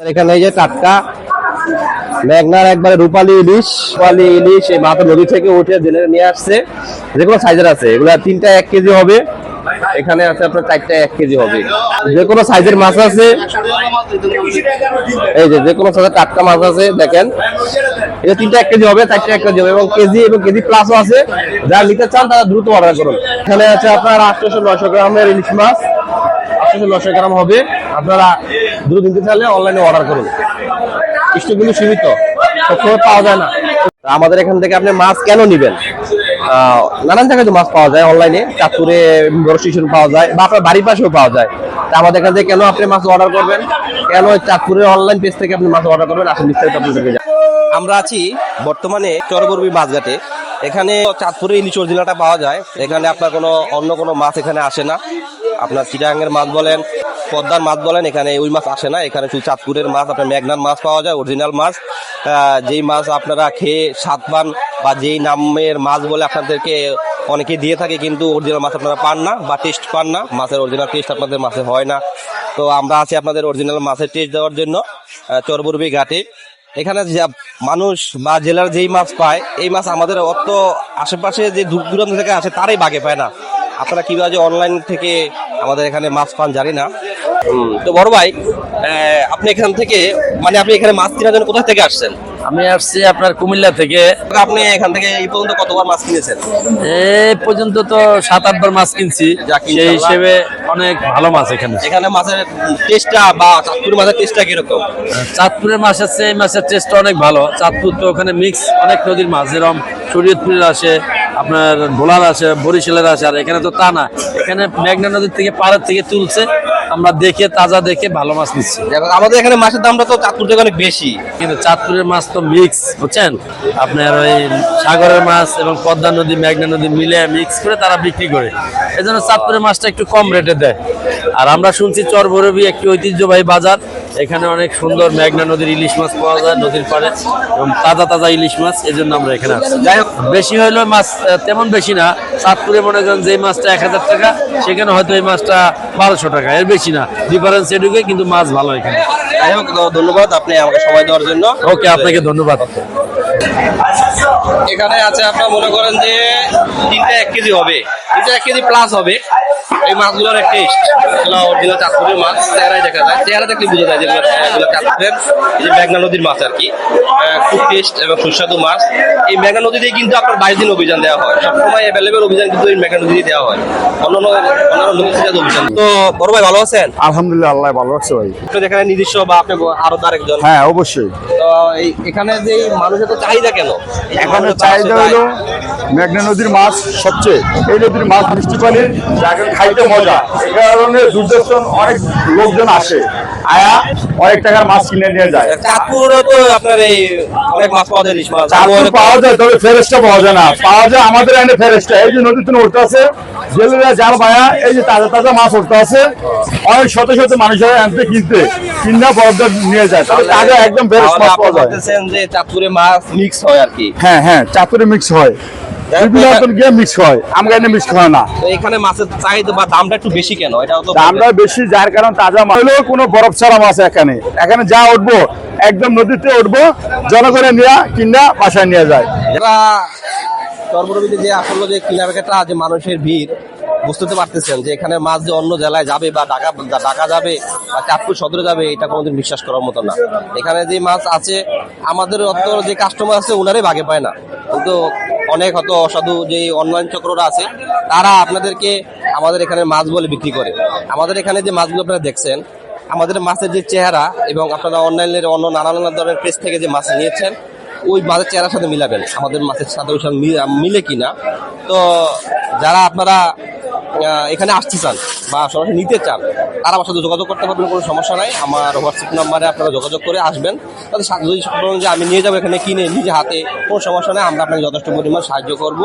এখানে এই যে টাটকা, মেঘনার একবারে রূপালী ইলিশ রূপালী ইলিশ এই মাথা নদী থেকে উঠে জেলে নিয়ে আসছে। যে কোনো সাইজের আছে, এগুলা তিনটা এক কেজি হবে। এখানে আছে আপনার চারটা এক কেজি হবে। যে কোনো সাইজের মাছ আছে। এই যে যে কোনো সাইজের টাটকা মাছ আছে, দেখেন। এটা তিনটা এক কেজি হবে, চারটা এক কেজি হবে এবং কেজি এবং কেজি প্লাসও আছে। যারা নিতে চান, তারা দ্রুত অর্ডার করুন। এখানে আছে আপনার আটশোশো নশো গ্রামের ইলিশ মাছ। আটশোশো নশো গ্রাম হবে। আপনারা দ্রুত নিতে চাইলে অনলাইনে অর্ডার করুন স্টকগুলো সীমিত, সবসময় পাওয়া যায় না। আমাদের এখান থেকে আপনি মাছ কেন নিবেন? নানান জায়গায় মাছ পাওয়া যায় অনলাইনে চাঁদপুরে বড় শিশুর পাওয়া যায় বা আপনার বাড়ির পাশেও পাওয়া যায়। তা আমাদের এখান থেকে কেন আপনি মাছ অর্ডার করবেন? কেন চাঁদপুরের অনলাইন পেজ থেকে আপনি মাছ অর্ডার করবেন? আসলে বিস্তারিত আপনাদেরকে। আমরা আছি বর্তমানে চরবর্বী মাছঘাটে। এখানে চাঁদপুরে ইলিশ অরিজিনালটা পাওয়া যায়। এখানে আপনার কোনো অন্য কোনো মাছ এখানে আসে না। আপনার চিটাঙ্গের মাছ বলেন পদ্মার মাছ বলেন, এখানে ওই মাছ আসে না। এখানে শুধু চাঁদপুরের মাছ, আপনার মেঘনার মাছ পাওয়া যায় অরিজিনাল মাছ। যেই মাছ আপনারা খেয়ে স্বাদ পান বা যেই নামের মাছ বলে আপনাদেরকে অনেকে দিয়ে থাকে, কিন্তু অরিজিনাল মাছ আপনারা পান না বা টেস্ট পান না। মাছের অরিজিনাল টেস্ট আপনাদের মাছে হয় না। তো আমরা আছি আপনাদের অরিজিনাল মাছের টেস্ট দেওয়ার জন্য চরবুরবি ঘাটে। এখানে মানুষ বা জেলার যেই মাছ পায়, এই মাছ আমাদের অত আশেপাশে যে দূর দূরান্ত থেকে আসে, তারাই বাগে পায় না। আপনারা কীভাবে অনলাইন থেকে আমাদের এখানে মাছ পান জানি না। তো বড় ভাই আপনি এখান থেকে মানে আপনি এখানে মাছ কেনার জন্য কোথা থেকে আসছেন? আমি আসছি আপনার কুমিল্লা থেকে। আপনি এখান থেকে এই পর্যন্ত কতবার মাছ কিনেছেন? এই পর্যন্ত তো সাত আটবার মাছ কিনছি। সেই হিসেবে অনেক ভালো মাছ এখানে। এখানে মাছের টেস্টটা বা চাঁদপুর মাছের টেস্টটা কীরকম? চাঁদপুরের মাছ আছে এই মাছের টেস্ট অনেক ভালো। চাঁদপুর তো ওখানে মিক্স অনেক নদীর মাছ যেরকম শরীয়তপুরের আসে আপনার ভোলার আসে বরিশালের আসে আর এখানে তো তা না। এখানে মেঘনা নদীর থেকে পাড়ের থেকে তুলছে আমরা দেখে তাজা দেখে ভালো মাছ নিচ্ছি। আমাদের এখানে মাছের দামটা তো চাঁদপুর থেকে অনেক বেশি। কিন্তু চাঁদপুরের মাছ তো মিক্স বুঝছেন? আপনার ওই সাগরের মাছ এবং পদ্মা নদী মেঘনা নদী মিলে মিক্স করে তারা বিক্রি করে। এই জন্য চাঁদপুরের মাছটা একটু কম রেটে দেয়। আর আমরা শুনছি চরভরবি একটি ঐতিহ্যবাহী বাজার। এখানে অনেক সুন্দর মেঘনা নদীর ইলিশ মাছ পাওয়া যায় নদীর পাড়ে এবং তাজা তাজা ইলিশ মাছ এই জন্য আমরা এখানে আসছি যাই হোক বেশি হইলেও মাছ তেমন বেশি না। চাঁদপুরে মনে করেন যে মাছটা এক হাজার টাকা সেখানে হয়তো এই মাছটা বারোশো টাকা এর বেশি না। ডিফারেন্স এটুকুই কিন্তু মাছ ভালো এখানে। যাই হোক ধন্যবাদ আপনি আমাকে সময় দেওয়ার জন্য। ওকে আপনাকে ধন্যবাদ। এখানে আছে আপনার মনে করেন যে তিনটা এক কেজি হবে। তিনটা এক কেজি প্লাস হবে। এই মাছগুলোর টেস্ট এগুলো অরিজিনাল চাঁদপুরের মাছ চেহারাই দেখা যায়। চেহারা দেখলে বোঝা যায় যেগুলো এগুলো চাঁদপুরের যে মেঘনা নদীর মাছ আর কি। খুব টেস্ট এবং সুস্বাদু মাছ। এই মেঘনা নদীতে কিন্তু আপনার বাইশ দিন অভিযান দেওয়া হয়। সবসময় অ্যাভেলেবেল অভিযান কিন্তু এই মেঘনা নদীতে দেওয়া হয়। অন্যান্য অন্যান্য নদী অভিযান তো বড় ভাই ভালো আছেন? আলহামদুলিল্লাহ আল্লাহ ভালো রাখছে ভাই। আপনার এখানে নিজস্ব বা আপনি আরও আরেকজন। হ্যাঁ অবশ্যই। তো এখানে যে মানুষের তো চাহিদা কেন? এখানে চাহিদা হলো মেঘনা নদীর মাছ সবচেয়ে। এই নদীর মাছ মিষ্টি পানি খাইতে মজা। এই কারণে দূরদর্শন অনেক লোকজন আসে। আয়া অনেক টাকার মাছ কিনে নিয়ে যায়। চাঁদপুরও তো আপনার এই অনেক মাছ পাওয়া যায় চাঁদপুর পাওয়া যায় তবে ফেরেস্টা পাওয়া যায় না। পাওয়া যায় আমাদের এনে ফেরেস্টা এই যে নদীতে উঠতে আছে জেলেরা জাল ভায়া এই যে তাজা তাজা মাছ উঠতে আছে অনেক শত শত মানুষেরা আনতে কিনতে কিনা বরফ নিয়ে যায়। তবে তাজা একদম তাহলে মাছ পাওয়া যায়। যে চাঁদপুরে মাছ মিক্স হয় আর কি? হ্যাঁ হ্যাঁ চাতুরে মিক্স হয়। মিক্স হয়। আমরা এনে মিক্স হয় না। তো এখানে মাছের চাহিদা বা দামটা একটু বেশি কেন? তো দামটা বেশি যার কারণ তাজা মাছ। হলেও কোনো বরফ ছাড়া মাছ এখানে। এখানে যা উঠবো একদম নদীতে উঠবো জনগণে নিয়ে কিনা বাসায় নিয়ে যায়। যারা চর্মরবিতে যে আসলে যে কিনা বেকাটা যে মানুষের ভিড় বুঝতে তো পারতেছেন যে এখানে মাছ যে অন্য জেলায় যাবে বা ঢাকা ঢাকা যাবে বা চাঁদপুর সদরে যাবে এটা কোনোদিন বিশ্বাস করার মতো না। এখানে যে মাছ আছে আমাদের অত যে কাস্টমার আছে ওনারাই ভাগে পায় না। কিন্তু অনেক হয়তো অসাধু যে অনলাইন চক্ররা আছে, তারা আপনাদেরকে আমাদের এখানে মাছ বলে বিক্রি করে। আমাদের এখানে যে মাছগুলো আপনারা দেখছেন, আমাদের মাছের যে চেহারা এবং আপনারা অনলাইনের অন্য নানা নানা ধরনের পেজ থেকে যে মাছ নিয়েছেন, ওই মাছের চেহারার সাথে মিলাবেন। আমাদের মাছের সাথে ওই মিলে কিনা, তো যারা আপনারা এখানে আসতে চান বা সরাসরি নিতে চান তারা আমার সাথে যোগাযোগ করতে পারবেন, কোনো সমস্যা নাই। আমার হোয়াটসঅ্যাপ নাম্বারে আপনারা যোগাযোগ করে আসবেন। তাদের যদি যে আমি নিয়ে যাব এখানে কিনে, নিজে হাতে, কোনো সমস্যা নেই। আমরা আপনাকে যথেষ্ট পরিমাণ সাহায্য করব।